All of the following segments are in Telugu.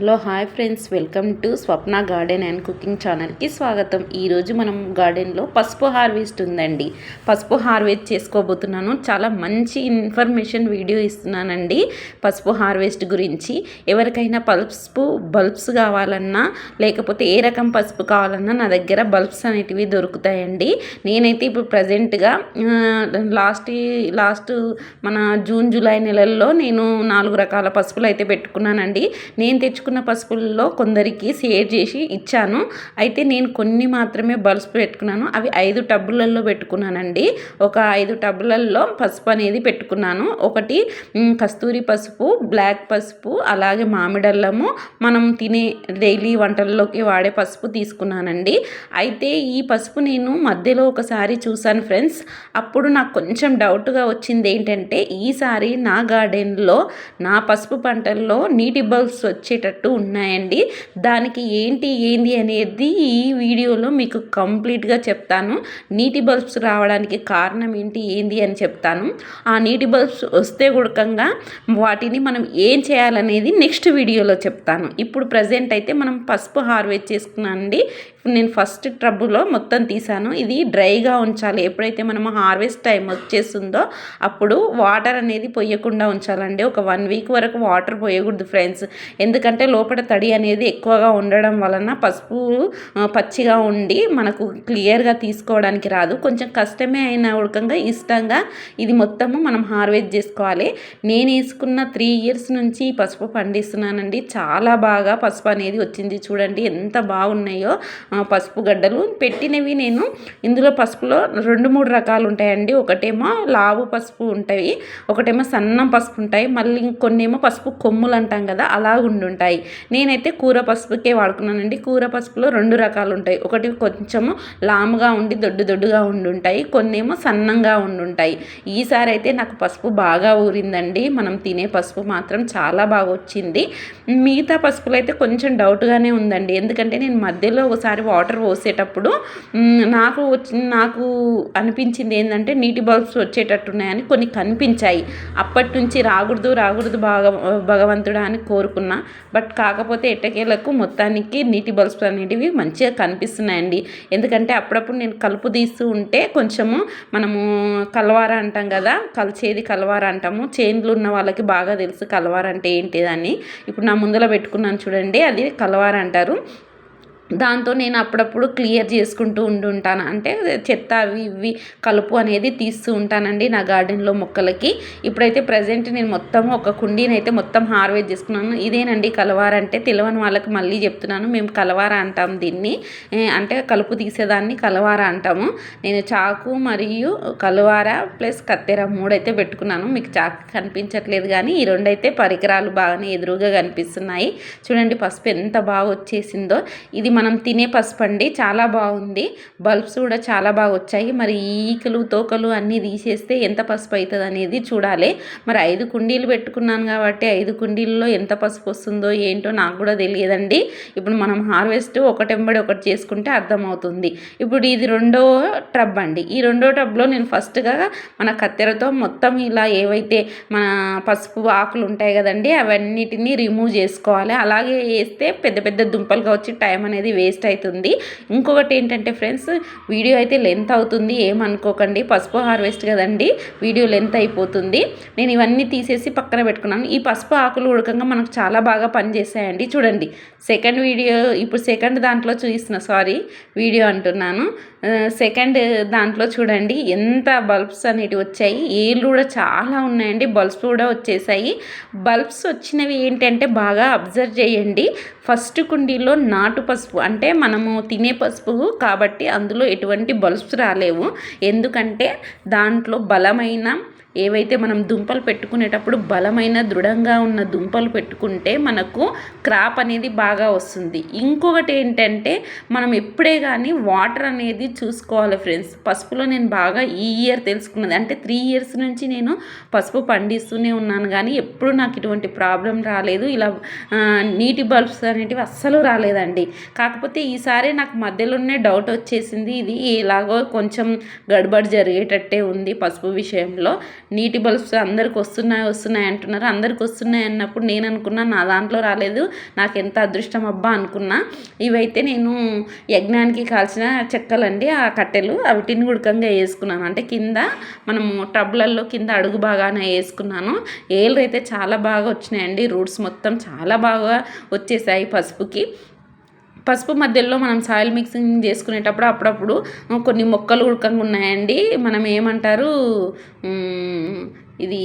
Hello hi friends. Welcome to Swapna garden and cooking ఛానల్కి స్వాగతం. ఈరోజు మనం గార్డెన్లో పసుపు హార్వెస్ట్ ఉందండి. పసుపు హార్వెస్ట్ చేసుకోబోతున్నాను. చాలా మంచి ఇన్ఫర్మేషన్ వీడియో ఇస్తున్నానండి పసుపు హార్వెస్ట్ గురించి. ఎవరికైనా పసుపు బల్బ్స్ కావాలన్నా లేకపోతే ఏ రకం పసుపు కావాలన్నా నా దగ్గర బల్బ్స్ అనేటివి దొరుకుతాయండి. నేనైతే ఇప్పుడు ప్రజెంట్గా లాస్ట్ లాస్ట్ మన జూన్ జూలై నెలల్లో నేను నాలుగు రకాల పసుపులు అయితే పెట్టుకున్నానండి. నేను తెచ్చుకున్న పసుపుల్లో కొందరికి షేర్ చేసి ఇచ్చాను. అయితే నేను కొన్ని మాత్రమే బల్బ్స్ పెట్టుకున్నాను. అవి ఐదు టబ్బులలో పెట్టుకున్నానండి. ఒక ఐదు టబ్బులలో పసుపు అనేది పెట్టుకున్నాను. ఒకటి కస్తూరి పసుపు బ్లాక్ పసుపు అలాగే మామిడల్లము. మనం తినే డైలీ వంటల్లోకి వాడే పసుపు తీసుకున్నానండి. అయితే ఈ పసుపు నేను మధ్యలో ఒకసారి చూశాను ఫ్రెండ్స్. అప్పుడు నాకు కొంచెం డౌట్గా వచ్చింది ఏంటంటే ఈసారి నా గార్డెన్లో నా పసుపు పంటల్లో నీటి బల్బ్స్ వచ్చేటట్టు ఉన్నాయండి. దానికి ఏంటి ఏంది అనేది ఈ వీడియోలో మీకు కంప్లీట్గా చెప్తాను. నీటి బల్బ్స్ రావడానికి కారణం ఏంటి ఏంది అని చెప్తాను. ఆ నీటి బల్బ్స్ వస్తే గుడకంగా వాటిని మనం ఏం చేయాలనేది నెక్స్ట్ వీడియోలో చెప్తాను. ఇప్పుడు ప్రజెంట్ అయితే మనం పసుపు హార్వెస్ట్ చేసుకున్నానండి. నేను ఫస్ట్ ట్రబులో మొత్తం తీసాను. ఇది డ్రైగా ఉంచాలి. ఎప్పుడైతే మనం హార్వెస్ట్ టైం వచ్చేస్తుందో అప్పుడు వాటర్ అనేది పొయ్యకుండా ఉంచాలండి. ఒక వన్ వీక్ వరకు వాటర్ పోయకూడదు ఫ్రెండ్స్. ఎందుకంటే లోపల తడి అనేది ఎక్కువగా ఉండడం వలన పసుపు పచ్చిగా ఉండి మనకు క్లియర్గా తీసుకోవడానికి రాదు. కొంచెం కష్టమే అయిన ఉడకంగా ఇష్టంగా ఇది మొత్తము మనం హార్వెస్ట్ చేసుకోవాలి. నేను వేసుకున్న త్రీ ఇయర్స్ నుంచి పసుపు పండిస్తున్నానండి. చాలా బాగా పసుపు అనేది వచ్చింది. చూడండి ఎంత బాగున్నాయో. పసుపు గడ్డలు పెట్టినవి నేను. ఇందులో పసుపులో రెండు మూడు రకాలు ఉంటాయండి. ఒకటేమో లావు పసుపు ఉంటాయి ఒకటేమో సన్నం పసుపు ఉంటాయి మళ్ళీ ఇంకొన్నేమో పసుపు కొమ్ములు అంటాం కదా అలా ఉండుంటాయి నేనైతే కూర పసుపుకే వాడుకున్నానండి. కూర పసుపులో రెండు రకాలు ఉంటాయి. ఒకటి కొంచెము లాముగా ఉండి దొడ్డు దొడ్డుగా ఉండుంటాయి కొన్నేమో సన్నంగా ఉండుంటాయి ఈసారి అయితే నాకు పసుపు బాగా ఊరిందండి. మనం తినే పసుపు మాత్రం చాలా బాగా వచ్చింది. మిగతా పసుపులు అయితే కొంచెం డౌట్గానే ఉందండి. ఎందుకంటే నేను మధ్యలో ఒకసారి వాటర్ పోసేటప్పుడు నాకు వచ్చి నాకు అనిపించింది ఏంటంటే నీటి బల్బ్స్ వచ్చేటట్టున్నాయని కొన్ని కనిపించాయి. అప్పటి నుంచి రాకూడదు రాకూడదు బాగా భగవంతుడా అని కోరుకున్నా. బట్ కాకపోతే ఎట్టకేలకు మొత్తానికి నీటి బల్బ్స్ అనేటివి మంచిగా కనిపిస్తున్నాయండి. ఎందుకంటే అప్పుడప్పుడు నేను కలుపు తీస్తూ ఉంటే కొంచెము మనము కలవార అంటాం కదా కలిచేది కలవార అంటాము. చేన్లు ఉన్న వాళ్ళకి బాగా తెలుసు కలవార అంటే ఏంటిదని. ఇప్పుడు నా ముందర పెట్టుకున్నాను చూడండి అది కలవార అంటారు. దాంతో నేను అప్పుడప్పుడు క్లియర్ చేసుకుంటూ ఉంటుంటాను అంటే చెత్త అవి ఇవి కలుపు అనేది తీస్తూ ఉంటానండి నా గార్డెన్లో మొక్కలకి. ఇప్పుడైతే ప్రజెంట్ నేను మొత్తం ఒక కుండీని అయితే మొత్తం హార్వెస్ట్ చేసుకున్నాను. ఇదేనండి కలవార అంటే తెలియని వాళ్ళకి మళ్ళీ చెప్తున్నాను. మేము కలవార అంటాం దీన్ని. అంటే కలుపు తీసేదాన్ని కలవార అంటాము. నేను చాకు మరియు కలవార ప్లస్ కత్తెర మూడైతే పెట్టుకున్నాను. మీకు చాకు కనిపించట్లేదు కానీ ఈ రెండైతే పరికరాలు బాగానే ఎదురుగా కనిపిస్తున్నాయి. చూడండి పసుపు ఎంత బాగా వచ్చేసిందో. ఇది మనం తినే పసుపు అండి చాలా బాగుంది. బల్బ్స్ కూడా చాలా బాగా వచ్చాయి. మరి ఈకలు తోకలు అన్నీ తీసేస్తే ఎంత పసుపు అవుతుంది అనేది చూడాలి. మరి ఐదు కుండీలు పెట్టుకున్నాను కాబట్టి ఐదు కుండీల్లో ఎంత పసుపు వస్తుందో ఏంటో నాకు కూడా తెలియదండి. ఇప్పుడు మనం హార్వెస్ట్ ఒకటెంబడి ఒకటి చేసుకుంటే అర్థమవుతుంది. ఇప్పుడు ఇది రెండో టబ్ అండి. ఈ రెండో టబ్లో నేను ఫస్ట్గా మన కత్తెరతో మొత్తం ఇలా ఏవైతే మన పసుపు ఆకులు ఉంటాయి కదండి అవన్నిటిని రిమూవ్ చేసుకోవాలి. అలాగే వేస్తే పెద్ద పెద్ద దుంపలుగా వచ్చి టైం అనేది అనేది వేస్ట్ అవుతుంది. ఇంకొకటి ఏంటంటే ఫ్రెండ్స్ వీడియో అయితే లెంత్ అవుతుంది. ఏమనుకోకండి పసుపు హార్వెస్ట్ కదండి. వీడియో లెంత్ అయిపోతుంది. నేను ఇవన్నీ తీసేసి పక్కన పెట్టుకున్నాను. ఈ పసుపు ఆకులు ఉడకంగా మనకు చాలా బాగా పనిచేస్తాయండి. చూడండి. సెకండ్ వీడియో ఇప్పుడు సెకండ్ దాంట్లో చూపిస్తున్న సారీ వీడియో అంటున్నాను. సెకండ్ దాంట్లో చూడండి. ఎంత బల్బ్స్ అనేటివి వచ్చాయి. ఏళ్ళు కూడా చాలా ఉన్నాయండి. బల్బ్స్ కూడా వచ్చేసాయి. బల్బ్స్ వచ్చినవి ఏంటంటే బాగా అబ్జర్వ్ చేయండి. ఫస్ట్ కుండీలో నాటు పసుపు అంటే మనము తినే పసుపు కాబట్టి అందులో ఎటువంటి బల్బ్స్ రాలేవు. ఎందుకంటే దాంట్లో బలమైన ఏవైతే మనం దుంపలు పెట్టుకునేటప్పుడు బలమైన దృఢంగా ఉన్న దుంపలు పెట్టుకుంటే మనకు క్రాప్ అనేది బాగా వస్తుంది. ఇంకొకటి ఏంటంటే మనం ఎప్పుడే కానీ వాటర్ అనేది చూసుకోవాలి ఫ్రెండ్స్. పసుపులో నేను బాగా ఈ ఇయర్ తెలుసుకున్నది. అంటే త్రీ ఇయర్స్ నుంచి నేను పసుపు పండిస్తూనే ఉన్నాను కానీ ఎప్పుడు నాకు ఇటువంటి ప్రాబ్లం రాలేదు. ఇలా నీటి బల్బ్స్ అనేటివి అస్సలు రాలేదండి. కాకపోతే ఈసారి నాకు మధ్యలోనే డౌట్ వచ్చేసింది. ఇది ఎలాగో కొంచెం గడబడి జరిగేటట్టే ఉంది పసుపు విషయంలో. నీటి బల్బ్స్ అందరికి వస్తున్నాయి వస్తున్నాయి అంటున్నారు. అందరికి వస్తున్నాయి అన్నప్పుడు నేను అనుకున్నా నా దాంట్లో రాలేదు. నాకు ఎంత అదృష్టం అబ్బా అనుకున్నా. ఇవైతే నేను యజ్ఞానికి కాల్చిన చెక్కలండి ఆ కట్టెలు. అవిటిని ఉడకంగా వేసుకున్నాను. అంటే కింద మనము టబ్లల్లో కింద అడుగు బాగానే వేసుకున్నాను. ఏళ్ళు అయితే చాలా బాగా వచ్చినాయండి. రూట్స్ మొత్తం చాలా బాగా వచ్చేసాయి పసుపుకి. పసుపు మధ్యలో మనం సాయిల్ మిక్సింగ్ చేసుకునేటప్పుడు అప్పుడప్పుడు కొన్ని మొక్కలు ఉడకంగా ఉన్నాయండి. మనం ఏమంటారు? ఇది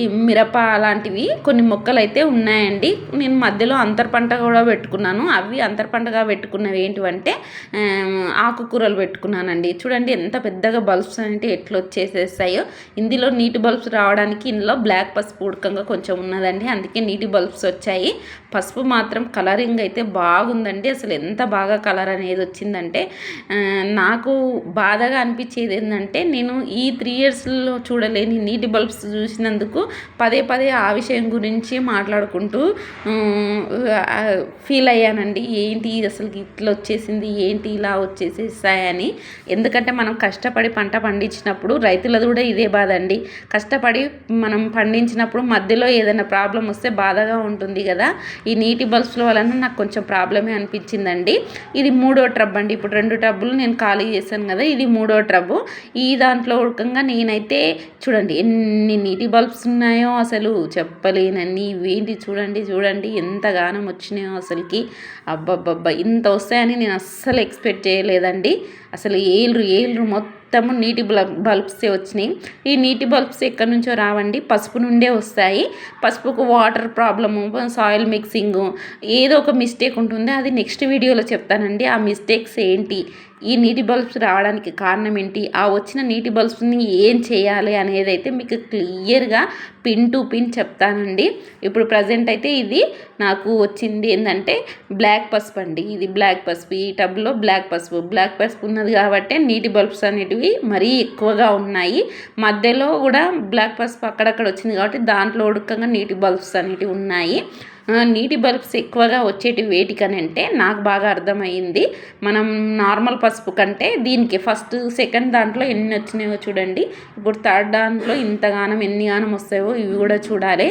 ఈ మిరప అలాంటివి కొన్ని మొక్కలు అయితే ఉన్నాయండి. నేను మధ్యలో అంతర పంట కూడా పెట్టుకున్నాను. అవి అంతర పంటగా పెట్టుకున్నవి ఏంటివంటే ఆకుకూరలు పెట్టుకున్నానండి. చూడండి ఎంత పెద్దగా బల్బ్స్ అంటే ఎట్లా వచ్చేసేస్తాయో ఇందులో నీటి బల్బ్స్ రావడానికి ఇందులో బ్లాక్ పసుపు ఉడకంగా కొంచెం ఉన్నదండి. అందుకే నీటి బల్బ్స్ వచ్చాయి. పసుపు మాత్రం కలరింగ్ అయితే బాగుందండి. అసలు ఎంత బాగా కలర్ అనేది వచ్చిందంటే నాకు బాధగా అనిపించేది ఏంటంటే నేను ఈ త్రీ ఇయర్స్లో చూడలేని నీటి బల్బ్స్ చూసిన చేసినందుకు పదే పదే ఆ విషయం గురించి మాట్లాడుకుంటూ ఫీల్ అయ్యానండి. ఏంటి అసలు ఇట్లా వచ్చేసింది? ఏంటి ఇలా వచ్చేసేసాయని ఎందుకంటే మనం కష్టపడి పంట పండించినప్పుడు రైతులది కూడా ఇదే బాధ అండి కష్టపడి మనం పండించినప్పుడు మధ్యలో ఏదైనా ప్రాబ్లం వస్తే బాధగా ఉంటుంది కదా. ఈ నీటి బల్బ్స్ల వలన నాకు కొంచెం ప్రాబ్లమే అనిపించిందండి. ఇది మూడో ట్రబ్ అండి. ఇప్పుడు రెండు ట్రబ్బులు నేను ఖాళీ చేశాను కదా ఇది మూడో ట్రబ్బు ఈ దాంట్లో ఉడకంగా నేనైతే చూడండి ఎన్ని నీటి బల్బ్స్ ఉన్నాయో అసలు చెప్పలేనన్ని. ఇవేంటి చూడండి చూడండి ఎంత గానం వచ్చినాయో అసలుకి. అబ్బబ్బబ్బా ఇంత వస్తాయని నేను అస్సలు ఎక్స్పెక్ట్ చేయలేదండి. అసలు ఏళ్ళు ఏళ్ళు మొత్తము నీటి బల్బ్సే వచ్చినాయి. ఈ నీటి బల్బ్స్ ఎక్కడి నుంచో రావండి? పసుపు నుండే వస్తాయి. పసుపుకు వాటర్ ప్రాబ్లము సాయిల్ మిక్సింగ్ ఏదో ఒక మిస్టేక్ ఉంటుంది. అది నెక్స్ట్ వీడియోలో చెప్తానండి. ఆ మిస్టేక్స్ ఏంటి? ఈ నీటి బల్బ్స్ రావడానికి కారణం ఏంటి? ఆ వచ్చిన నీటి బల్బ్స్ని ఏం చేయాలి అనేది అయితే మీకు క్లియర్గా పిన్ టు పిన్ చెప్తానండి. ఇప్పుడు ప్రజెంట్ అయితే ఇది నాకు వచ్చింది ఏంటంటే బ్లాక్ పసుపు అండి. ఇది బ్లాక్ పసుపు. ఈ టబ్లో బ్లాక్ పసుపు. బ్లాక్ పసుపు ఉన్నది కాబట్టి నీటి బల్బ్స్ అనేటివి మరీ ఎక్కువగా ఉన్నాయి. మధ్యలో కూడా బ్లాక్ పసుపు అక్కడక్కడ వచ్చింది కాబట్టి దాంట్లో ఉడకంగా నీటి బల్బ్స్ అనేటివి ఉన్నాయి. నీటి బల్బ్స్ ఎక్కువగా వచ్చేటి వేటికనంటే నాకు బాగా అర్థమైంది మనం నార్మల్ పసుపు కంటే దీనికి ఫస్ట్ సెకండ్ దాంట్లో ఎన్ని వచ్చినాయో చూడండి. ఇప్పుడు థర్డ్ దాంట్లో ఇంతగానం ఎన్ని గానం వస్తాయో ఇవి కూడా చూడాలి.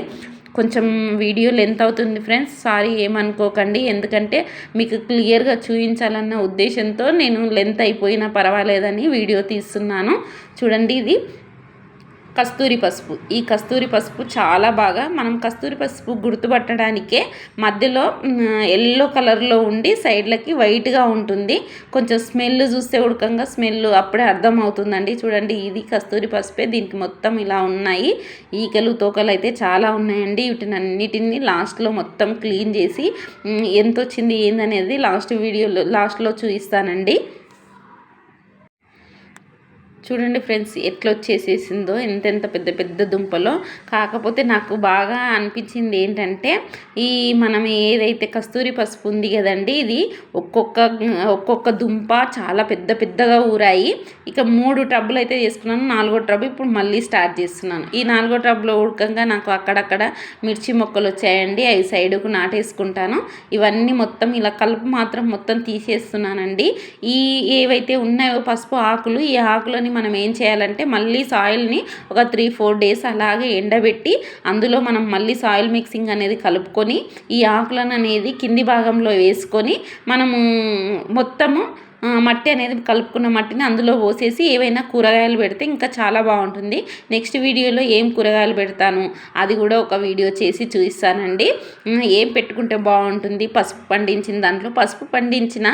కొంచెం వీడియో లెంత్ అవుతుంది ఫ్రెండ్స్. సారీ ఏమనుకోకండి. ఎందుకంటే మీకు క్లియర్గా చూపించాలన్న ఉద్దేశంతో నేను లెంత్ అయిపోయినా పర్వాలేదని వీడియో తీస్తున్నాను. చూడండి ఇది. కస్తూరి పసుపు. ఈ కస్తూరి పసుపు చాలా బాగా మనం కస్తూరి పసుపు గుర్తుపట్టడానికే మధ్యలో ఎల్లో కలర్లో ఉండి సైడ్లకి వైట్గా ఉంటుంది. కొంచెం స్మెల్ చూస్తే ఉడకంగా స్మెల్ అప్పుడే అర్థమవుతుందండి. చూడండి ఇది కస్తూరి పసుపే. దీనికి మొత్తం ఇలా ఉన్నాయి. ఈకలు తోకలు అయితే చాలా ఉన్నాయండి. వీటిని అన్నిటిని లాస్ట్లో మొత్తం క్లీన్ చేసి ఎంత వచ్చింది ఏందనేది లాస్ట్ వీడియోలో లాస్ట్లో చూపిస్తానండి. చూడండి ఫ్రెండ్స్ ఎట్లా వచ్చేసేసిందో ఎంతెంత పెద్ద పెద్ద దుంపలో. కాకపోతే నాకు బాగా అనిపించింది ఏంటంటే ఈ మనం ఏదైతే కస్తూరి పసుపు ఉంది కదండి ఇది ఒక్కొక్క ఒక్కొక్క దుంప చాలా పెద్ద పెద్దగా ఊరాయి. ఇక మూడు టబ్బులు అయితే చేసుకున్నాను నాలుగో టబ్ ఇప్పుడు మళ్ళీ స్టార్ట్ చేస్తున్నాను. ఈ నాలుగో టబ్లో ఉడకంగా నాకు అక్కడక్కడ మిర్చి మొక్కలు వచ్చాయండి అవి సైడుకు నాటేసుకుంటాను. ఇవన్నీ మొత్తం ఇలా కలుపు మాత్రం మొత్తం తీసేస్తున్నానండి. ఈ ఏవైతే ఉన్నాయో పసుపు ఆకులు ఈ ఆకులని మనం ఏం చేయాలంటే మళ్ళీ సాయిల్ని ఒక త్రీ ఫోర్ డేస్ అలాగే ఎండబెట్టి అందులో మనం మళ్ళీ సాయిల్ మిక్సింగ్ అనేది కలుపుకొని ఈ ఆకులను అనేది కింది భాగంలో వేసుకొని మనము మొత్తము మట్టి అనేది కలుపుకున్న మట్టిని అందులో పోసేసి ఏవైనా కూరగాయలు పెడితే ఇంకా చాలా బాగుంటుంది. నెక్స్ట్ వీడియోలో ఏం కూరగాయలు పెడతాను అది కూడా ఒక వీడియో చేసి చూపిస్తానండి. ఏం పెట్టుకుంటే బాగుంటుంది? పసుపు పండించిన దాంట్లో పసుపు పండించిన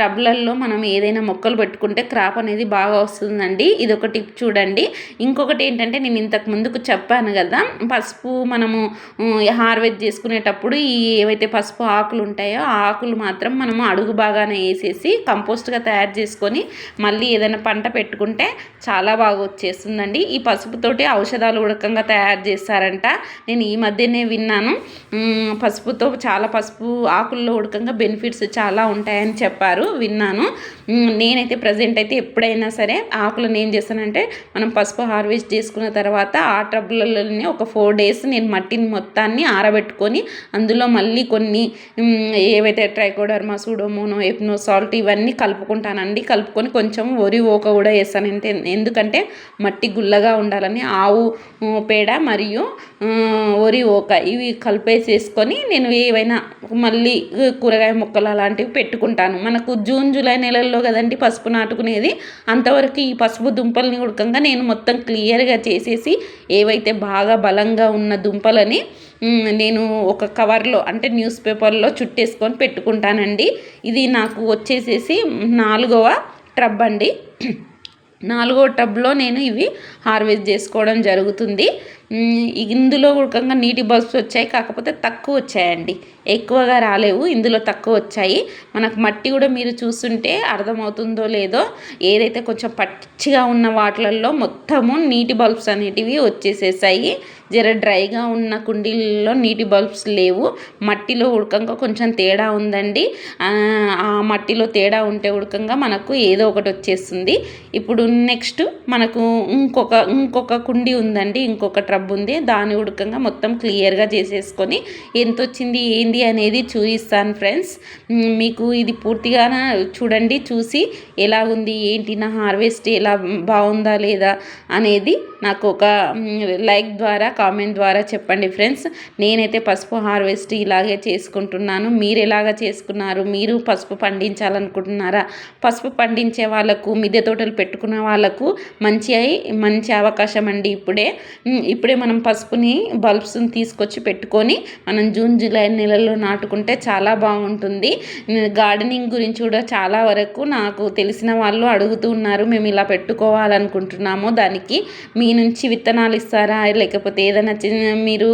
టబ్లల్లో మనం ఏదైనా మొక్కలు పెట్టుకుంటే క్రాప్ అనేది బాగా వస్తుందండి. ఇది ఒక టిప్ చూడండి. ఇంకొకటి ఏంటంటే నేను ఇంతకు ముందుకు చెప్పాను కదా పసుపు మనము హార్వెస్ట్ చేసుకునేటప్పుడు ఈ ఏవైతే పసుపు ఆకులు ఉంటాయో ఆ ఆకులు మాత్రం మనము అడుగు బాగానే వేసేసి కంపోస్ట్ కంపోస్ట్గా తయారు చేసుకొని మళ్ళీ ఏదైనా పంట పెట్టుకుంటే చాలా బాగా వచ్చేస్తుందండి. ఈ పసుపుతోటి ఔషధాలు ఉడకంగా తయారు చేస్తారంట. నేను ఈ మధ్యనే విన్నాను. పసుపుతో చాలా పసుపు ఆకుల్లో ఉడకంగా బెనిఫిట్స్ చాలా ఉంటాయని చెప్పారు విన్నాను. నేనైతే ప్రజెంట్ అయితే ఎప్పుడైనా సరే ఆకులను ఏం చేస్తానంటే మనం పసుపు హార్వెస్ట్ చేసుకున్న తర్వాత ఆ టబ్లలోనే ఒక ఫోర్ డేస్ నేను మట్టిని మొత్తాన్ని ఆరబెట్టుకొని అందులో మళ్ళీ కొన్ని ఏవైతే ట్రైకోడర్మా సూడోమోనో ఎప్నో సాల్ట్ ఇవన్నీ కలుపుకుంటానండి. కలుపుకొని కొంచెం వరి ఓక కూడా వేస్తాను. అంటే ఎందుకంటే మట్టి గుల్లగా ఉండాలని ఆవు పేడ మరియు వరి ఓక ఇవి కలిపేసేసుకొని నేను ఏవైనా మళ్ళీ కూరగాయ మొక్కలు అలాంటివి పెట్టుకుంటాను. మనకు జూన్ జూలై నెలల్లో కదండి పసుపు నాటుకునేది. అంతవరకు ఈ పసుపు దుంపల్ని ఉడకంగా నేను మొత్తం క్లియర్గా చేసేసి ఏవైతే బాగా బలంగా ఉన్న దుంపలని నేను ఒక కవర్లో అంటే న్యూస్ పేపర్లో చుట్టేసుకొని పెట్టుకుంటానండి. ఇది నాకు వచ్చేసేసి నాలుగవ ట్రబ్ అండి. నాలుగో టబ్లో నేను ఇవి హార్వెస్ట్ చేసుకోవడం జరుగుతుంది. ఇందులో ఉడకంగా నీటి బల్బ్స్ వచ్చాయి కాకపోతే తక్కువ వచ్చాయండి. ఎక్కువగా రాలేవు ఇందులో తక్కువ వచ్చాయి. మనకు మట్టి కూడా మీరు చూస్తుంటే అర్థమవుతుందో లేదో ఏదైతే కొంచెం పచ్చిగా ఉన్న వాటిలలో మొత్తము నీటి బల్బ్స్ అనేటివి వచ్చేసేసాయి. జర డ్రైగా ఉన్న కుండీల్లో నీటి బల్బ్స్ లేవు. మట్టిలో ఉడకంగా కొంచెం తేడా ఉందండి. ఆ మట్టిలో తేడా ఉంటే ఉడకంగా మనకు ఏదో ఒకటి వచ్చేస్తుంది. ఇప్పుడు నెక్స్ట్ మనకు ఇంకొక ఇంకొక కుండి ఉందండి. ఇంకొక ట్రబ్ ఉంది. దాని ఉడకంగా మొత్తం క్లియర్గా చేసేసుకొని ఎంత వచ్చింది ఏంది అనేది చూపిస్తాను ఫ్రెండ్స్. మీకు ఇది పూర్తిగా చూడండి చూసి ఎలా ఉంది ఏంటి నా హార్వెస్ట్ ఎలా బాగుందా లేదా అనేది నాకు ఒక లైక్ ద్వారా కామెంట్ ద్వారా చెప్పండి ఫ్రెండ్స్ నేనైతే పసుపు హార్వెస్ట్ ఇలాగే చేసుకుంటున్నాను. మీరు ఎలాగ చేసుకున్నారు? మీరు పసుపు పండించాలనుకుంటున్నారా? పసుపు పండించే వాళ్ళకు మిద్దె తోటలు పెట్టుకున్న వాళ్ళకు మంచి మంచి అవకాశం అండి ఇప్పుడే. ఇప్పుడే మనం పసుపుని బల్బ్స్ని తీసుకొచ్చి పెట్టుకొని మనం జూన్ జూలై నెలలో నాటుకుంటే చాలా బాగుంటుంది. గార్డెనింగ్ గురించి కూడా చాలా వరకు నాకు తెలిసిన వాళ్ళు అడుగుతూ ఉన్నారు. మేము ఇలా పెట్టుకోవాలనుకుంటున్నాము. దానికి మీ నుంచి విత్తనాలు ఇస్తారా? లేకపోతే ఏదైనా చిన్న మీరు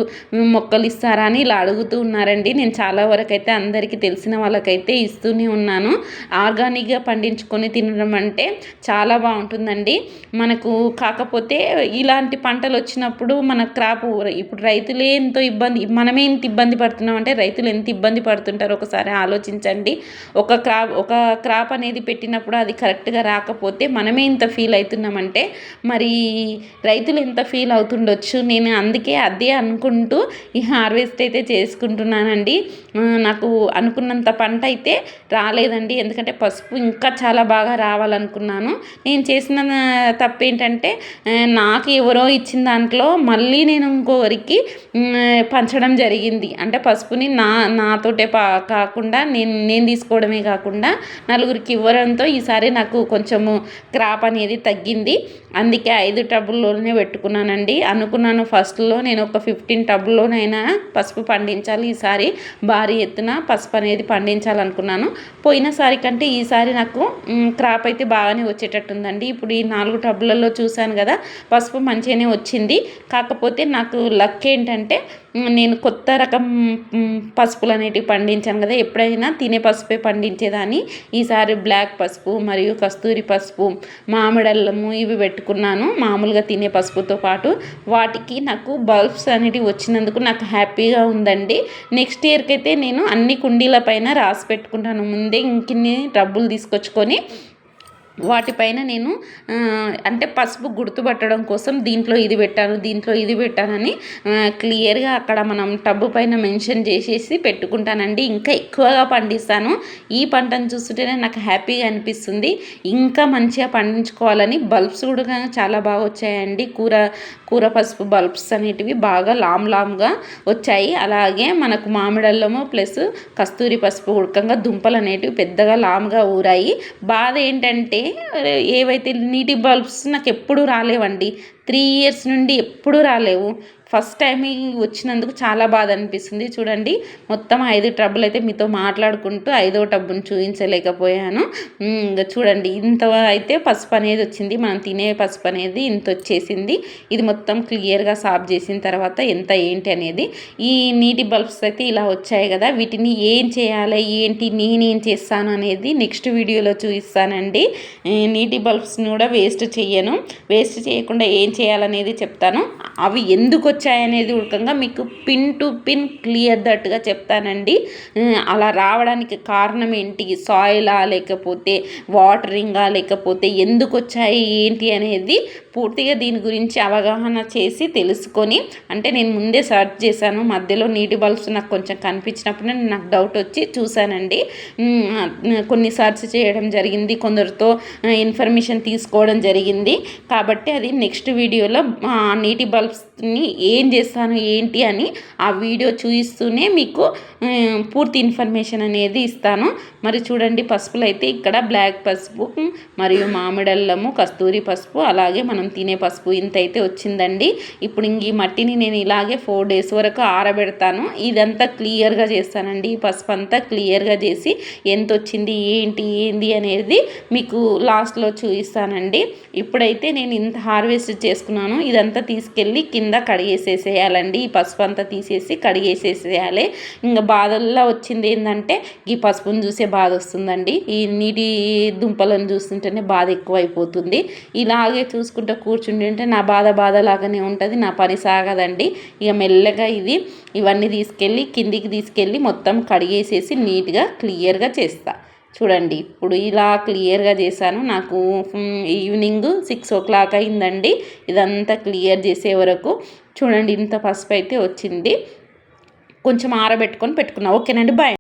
మొక్కలు ఇస్తారా అని ఇలా అడుగుతూ ఉన్నారండి. నేను చాలా వరకు అయితే అందరికీ తెలిసిన వాళ్ళకైతే ఇస్తూనే ఉన్నాను. ఆర్గానిక్గా పండించుకొని తినడం అంటే చాలా బాగుంటుందండి. మనకు కాకపోతే ఇలాంటి పంటలు వచ్చినప్పుడు మన క్రాప్ ఇప్పుడు రైతులే ఎంతో ఇబ్బంది మనమే ఎంత ఇబ్బంది పడుతున్నాం అంటే రైతులు ఎంత ఇబ్బంది పడుతుంటారో ఒకసారి ఆలోచించండి. ఒక క్రాప్ ఒక క్రాప్ అనేది పెట్టినప్పుడు అది కరెక్ట్గా రాకపోతే మనమే ఇంత ఫీల్ అవుతున్నామంటే మరి రైతులు ఎంత ఫీల్ అవుతుండొచ్చు? నేను అందుకే అదే అనుకుంటూ ఈ హార్వెస్ట్ అయితే చేసుకుంటున్నానండి. నాకు అనుకున్నంత పంట అయితే రాలేదండి. ఎందుకంటే పసుపు ఇంకా చాలా బాగా రావాలనుకున్నాను. నేను చేసిన తప్పు ఏంటంటే నాకు ఎవరో ఇచ్చిన దాంట్లో మళ్ళీ నేను ఇంకోరికి పంచడం జరిగింది. అంటే పసుపుని నా నాతోటే పా కాకుండా నేను నేను తీసుకోవడమే కాకుండా నలుగురికి ఇవ్వడంతో ఈసారి నాకు కొంచెము క్రాప్ అనేది తగ్గింది. అందుకే ఐదు టబుల్లోనే పెట్టుకున్నానండి. అనుకున్నాను ఫస్ట్ ఫస్ట్లో నేను ఒక ఫిఫ్టీన్ టబ్లోనైనా పసుపు పండించాలి ఈసారి. భారీ ఎత్తున పసుపు అనేది పండించాలనుకున్నాను. పోయినసారి కంటే ఈసారి నాకు క్రాప్ అయితే బాగానే వచ్చేటట్టుందండి. ఇప్పుడు ఈ నాలుగు టబ్లలో చూశాను కదా పసుపు మంచిగానే వచ్చింది. కాకపోతే నాకు లక్ ఏంటంటే నేను కొత్త రకం పసుపులు అనేటివి పండించాను కదా ఎప్పుడైనా తినే పసుపే పండించేదాన్ని. ఈసారి బ్లాక్ పసుపు మరియు కస్తూరి పసుపు మామిడల్లము ఇవి పెట్టుకున్నాను మామూలుగా తినే పసుపుతో పాటు. వాటికి నాకు బల్బ్స్ అనేటివి వచ్చినందుకు నాకు హ్యాపీగా ఉందండి. నెక్స్ట్ ఇయర్కి అయితే నేను అన్ని కుండీల పైన రాసి పెట్టుకుంటాను. ముందే ఇంకిన్ని డబ్బులు తీసుకొచ్చుకొని వాటిపైన నేను అంటే పసుపు గుర్తుపట్టడం కోసం దీంట్లో ఇది పెట్టాను దీంట్లో ఇది పెట్టానని క్లియర్గా అక్కడ మనం టబ్బు పైన మెన్షన్ చేసేసి పెట్టుకుంటానండి. ఇంకా ఎక్కువగా పండిస్తాను. ఈ పంటను చూస్తుంటేనే నాకు హ్యాపీగా అనిపిస్తుంది. ఇంకా మంచిగా పండించుకోవాలని బల్బ్స్ కూడా చాలా బాగా వచ్చాయండి. కూర కూర పసుపు బల్బ్స్ అనేటివి బాగా లామ్ లామ్గా వచ్చాయి. అలాగే మనకు మామిడల్లము ప్లస్ కస్తూరి పసుపు ఉడకంగా దుంపలు అనేటివి పెద్దగా లామ్గా ఊరాయి. బాధ ఏంటంటే ఏవైతే నీటి బల్బ్స్ నాకు ఎప్పుడు రాలేవండి త్రీ ఇయర్స్ నుండి ఎప్పుడూ రాలేవు. ఫస్ట్ టైం వచ్చినందుకు చాలా బాధ అనిపిస్తుంది చూడండి మొత్తం ఐదు టబ్బులు అయితే మీతో మాట్లాడుకుంటూ ఐదో టబ్బును చూపించలేకపోయాను ఇంకా చూడండి ఇంత అయితే పసుపు అనేది వచ్చింది. మనం తినే పసుపు అనేది ఇంత వచ్చేసింది. ఇది మొత్తం క్లియర్గా సాఫ్ చేసిన తర్వాత ఎంత ఏంటి అనేది. ఈ నీటి బల్బ్స్ అయితే ఇలా వచ్చాయి కదా వీటిని ఏం చేయాలి ఏంటి నేనేం చేస్తాను అనేది నెక్స్ట్ వీడియోలో చూపిస్తానండి. నీటి బల్బ్స్ని కూడా వేస్ట్ చేయను. వేస్ట్ చేయకుండా ఏం చేయాలనేది చెప్తాను. అవి ఎందుకు వచ్చాయనేది ఉడకంగా మీకు పిన్ టు పిన్ క్లియర్ దట్గా చెప్తానండి. అలా రావడానికి కారణం ఏంటి? సాయిలా లేకపోతే వాటరింగా లేకపోతే ఎందుకు వచ్చాయి? ఏంటి అనేది పూర్తిగా దీని గురించి అవగాహన చేసి తెలుసుకొని అంటే నేను ముందే సర్చ్ చేశాను. మధ్యలో నీటి బల్బ్స్ నాకు కొంచెం కనిపించినప్పుడు నాకు డౌట్ వచ్చి చూశానండి. కొన్ని సర్చ్ చేయడం జరిగింది. కొందరితో ఇన్ఫర్మేషన్ తీసుకోవడం జరిగింది. కాబట్టి అది నెక్స్ట్ వీడియోలో నీటి బల్బ్స్ని ఏ ఏం చేస్తాను ఏంటి అని ఆ వీడియో చూపిస్తూనే మీకు పూర్తి ఇన్ఫర్మేషన్ అనేది ఇస్తాను. మరి చూడండి పసుపులు అయితే ఇక్కడ బ్లాక్ పసుపు మరియు మామిడల్లము కస్తూరి పసుపు అలాగే మనం తినే పసుపు ఇంత అయితే వచ్చిందండి. ఇప్పుడు ఇంక ఈ మట్టిని నేను ఇలాగే ఫోర్ డేస్ వరకు ఆరబెడతాను. ఇదంతా క్లియర్గా చేస్తానండి. ఈ పసుపు అంతా క్లియర్గా చేసి ఎంత వచ్చింది ఏంటి ఏంది అనేది మీకు లాస్ట్లో చూపిస్తానండి ఇప్పుడైతే నేను ఇంత హార్వెస్ట్ చేసుకున్నాను. ఇదంతా తీసుకెళ్ళి కింద కడిగేసేసేయాలండి ఈ పసుపు అంతా తీసేసి కడిగేసేసేయాలి. ఇంకా బాధల్లో వచ్చింది ఏంటంటే ఈ పసుపుని చూసే బాధ వస్తుందండి. ఈ నీటి దుంపలను చూస్తుంటేనే బాధ ఎక్కువైపోతుంది. ఇలాగే చూసుకుంటూ కూర్చుండి ఉంటే నా బాధ బాధ లాగానే ఉంటుంది నా పని సాగదండి. ఇక మెల్లగా ఇది ఇవన్నీ తీసుకెళ్ళి కిందికి తీసుకెళ్ళి మొత్తం కడిగేసేసి నీట్గా క్లియర్గా చేస్తాను చూడండి ఇప్పుడు ఇలా క్లియర్గా చేశాను. నాకు ఈవినింగ్ సిక్స్ ఓ క్లాక్ అయిందండి. ఇదంతా క్లియర్ చేసే వరకు చూడండి ఇంత పసుపు అయితే వచ్చింది. కొంచెం ఆరబెట్టుకొని పెట్టుకున్నా. ఓకేనండి బాయ్.